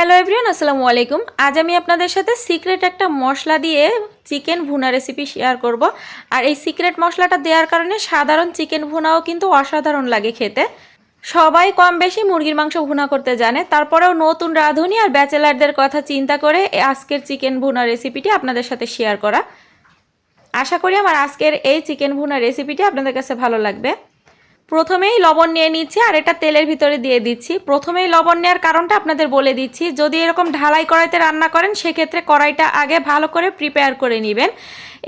Hello everyone আসসালামু আলাইকুম। আজ আমি আপনাদের সাথে সিক্রেট একটা মশলা দিয়ে চিকেন ভুনা রেসিপি শেয়ার করব। আর এই সিক্রেট মশলাটা দেওয়ার কারণে সাধারণ চিকেন ভুনাও কিন্তু অসাধারণ লাগে খেতে। সবাই কম বেশি মুরগির মাংস ভুনা করতে জানে। তারপরেও নতুন রাঁধুনি আর ব্যাচেলারদের কথা চিন্তা করে আজকের চিকেন ভুনা রেসিপিটি আপনাদের সাথে শেয়ার করা। আশা করি আমার আজকের এই চিকেন ভুনা রেসিপিটি আপনাদের কাছে ভালো লাগবে। প্রথমেই লবণ নিয়ে নিচ্ছি আর এটা তেলের ভিতরে দিয়ে দিচ্ছি। প্রথমেই লবণ নেওয়ার কারণটা আপনাদের বলে দিচ্ছি। যদি এরকম ঢালাই কড়াইতে রান্না করেন, সেক্ষেত্রে কড়াইটা আগে ভালো করে প্রিপেয়ার করে নেবেন।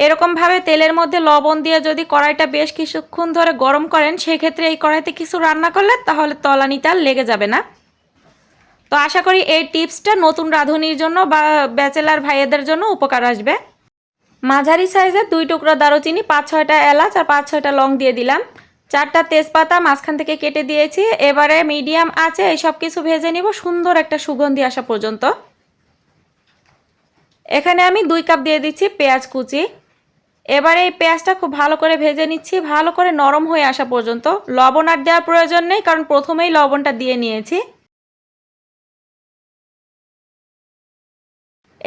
এরকমভাবে তেলের মধ্যে লবণ দিয়ে যদি কড়াইটা বেশ কিছুক্ষণ ধরে গরম করেন, সেক্ষেত্রে এই কড়াইতে কিছু রান্না করলে তাহলে তলানিটা লেগে যাবে না। তো আশা করি এই টিপসটা নতুন রাঁধুনির জন্য বা ব্যাচেলার ভাইয়েদের জন্য উপকার আসবে। মাঝারি সাইজের দুই টুকরো দারুচিনি, পাঁচ ছয়টা এলাচ আর পাঁচ ছয়টা লং দিয়ে দিলাম। চারটা তেজপাতা মাঝখান থেকে কেটে দিয়েছি। এবারে মিডিয়াম আছে, এই সব কিছু ভেজে নিব। সুন্দর একটা সুগন্ধি আসা পর্যন্ত। এখানে আমি দুই কাপ দিয়ে দিচ্ছি পেঁয়াজ কুচি। এবারে এই পেঁয়াজটা খুব ভালো করে ভেজে নিচ্ছি, ভালো করে নরম হয়ে আসা পর্যন্ত। লবণ আর দেওয়ার প্রয়োজন নেই, কারণ প্রথমেই লবণটা দিয়ে নিয়েছি।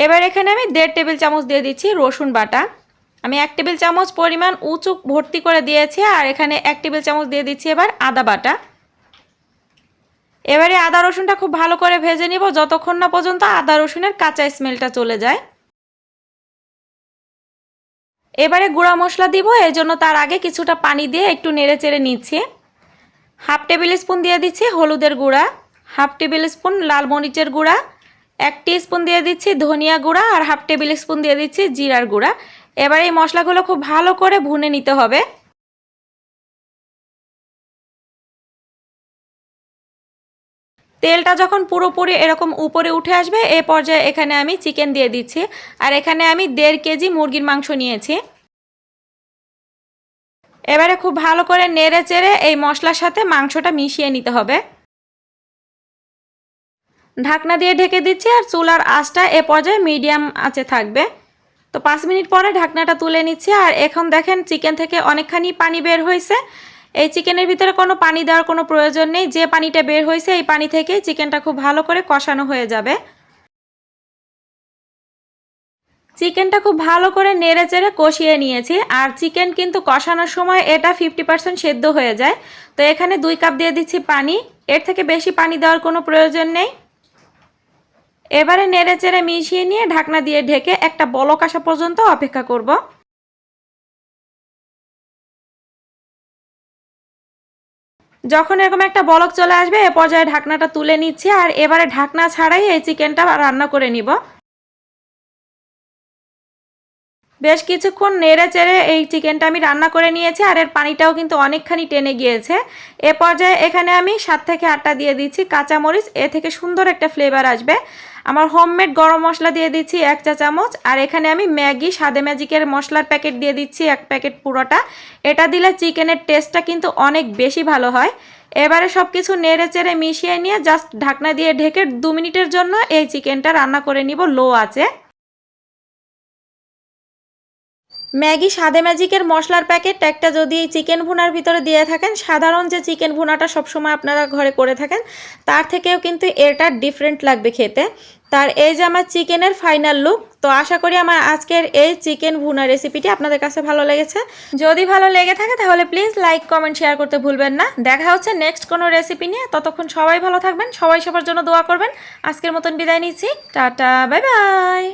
এবার এখানে আমি দেড় টেবিল চামচ দিয়ে দিচ্ছি রসুন বাটা। আমি এক টেবিল চামচ পরিমাণ উঁচু ভর্তি করে দিয়েছি, আর এখানে এক টেবিল চামচ দিয়ে দিচ্ছি এবার আদা বাটা। এবারে আদা রসুনটা খুব ভালো করে ভেজে নিব, যতক্ষণ না পর্যন্ত আদা রসুনের কাঁচা স্মেলটা চলে যায়। এবারে গুঁড়া মশলা দিব এই জন্য তার আগে কিছুটা পানি দিয়ে একটু নেড়ে চেড়ে নিচ্ছি। হাফ টেবিল স্পুন দিয়ে দিচ্ছি হলুদের গুঁড়া, হাফ টেবিল স্পুন লাল মরিচের গুঁড়া, এক স্পুন দিয়ে দিচ্ছি ধনিয়া গুঁড়া, আর হাফ টেবিল স্পুন দিয়ে দিচ্ছি জিরার গুঁড়া। এবার এই মশলাগুলো খুব ভালো করে ভুনে নিতে হবে। তেলটা যখন পুরোপুরি এরকম উপরে উঠে আসবে, এ পর্যায়ে এখানে আমি চিকেন দিয়ে দিচ্ছি। আর এখানে আমি দেড় কেজি মুরগির মাংস নিয়েছি। এবারে খুব ভালো করে নেড়ে চেড়ে এই মশলার সাথে মাংসটা মিশিয়ে নিতে হবে। ঢাকনা দিয়ে ঢেকে দিচ্ছি আর চুলার আঁচটা এ পর্যায়ে মিডিয়াম আঁচে থাকবে। তো পাঁচ মিনিট পরে ঢাকনাটা তুলে নিচ্ছি আর এখন দেখেন চিকেন থেকে অনেকখানি পানি বের হয়েছে। এই চিকেনের ভিতরে কোনো পানি দেওয়ার কোনো প্রয়োজন নেই। যে পানিটা বের হয়েছে এই পানি থেকেই চিকেনটা খুব ভালো করে কষানো হয়ে যাবে। চিকেনটা খুব ভালো করে নেড়ে চেড়ে কষিয়ে নিয়েছি আর চিকেন কিন্তু কষানোর সময় এটা ফিফটি পার্সেন্ট সেদ্ধ হয়ে যায়। তো এখানে দুই কাপ দিয়ে দিচ্ছি পানি। এর থেকে বেশি পানি দেওয়ার কোনো প্রয়োজন নেই। এবারে নেড়ে চেড়ে মিশিয়ে নিয়ে ঢাকনা দিয়ে ঢেকে একটা বলক আসা পর্যন্ত অপেক্ষা করব। যখন এরকম একটা বলক চলে আসবে, এ পর্যায়ে ঢাকনাটা তুলে নিচ্ছি আর এবারে ঢাকনা ছাড়াই এই চিকেনটা রান্না করে নিব। বেশ কিছুক্ষণ নেড়ে চেড়ে এই চিকেনটা আমি রান্না করে নিয়েছি আর এর পানিটাও কিন্তু অনেকখানি টেনে গিয়েছে। এ পর্যায়ে এখানে আমি সাত থেকে আটটা দিয়ে দিচ্ছি কাঁচামরিচ, এ থেকে সুন্দর একটা ফ্লেভার আসবে। আমার হোমমেড গরম মশলা দিয়ে দিচ্ছি এক চা চামচ, আর এখানে আমি ম্যাগি সাদে ম্যাজিকের মশলার প্যাকেট দিয়ে দিচ্ছি এক প্যাকেট পুরোটা। এটা দিলে চিকেনের টেস্টটা কিন্তু অনেক বেশি ভালো হয়। এবারে সব কিছু নেড়ে চেড়ে মিশিয়ে নিয়ে জাস্ট ঢাকনা দিয়ে ঢেকে দু মিনিটের জন্য এই চিকেনটা রান্না করে নিব লো আছে ম্যাগি সাদে ম্যাজিকের মশলার প্যাকেট, একটা যদি চিকেন ভুনার ভিতরে দিয়ে থাকেন, সাধারণ যে চিকেন ভুনাটা সবসময় আপনারা ঘরে করে থাকেন, তার থেকেও কিন্তু এটা ডিফারেন্ট লাগবে খেতে। তার এই যে আমার চিকেনের ফাইনাল লুক তো আশা করি আমার আজকের এই চিকেন ভুনা রেসিপিটি আপনাদের কাছে ভালো লেগেছে। যদি ভালো লেগে থাকে তাহলে প্লিজ লাইক কমেন্ট শেয়ার করতে ভুলবেন না। দেখা হচ্ছে নেক্সট কোনো রেসিপি নিয়ে। ততক্ষণ সবাই ভালো থাকবেন, সবাই সবার জন্য দোয়া করবেন। আজকের মতন বিদায় নিচ্ছি। Tata bye bye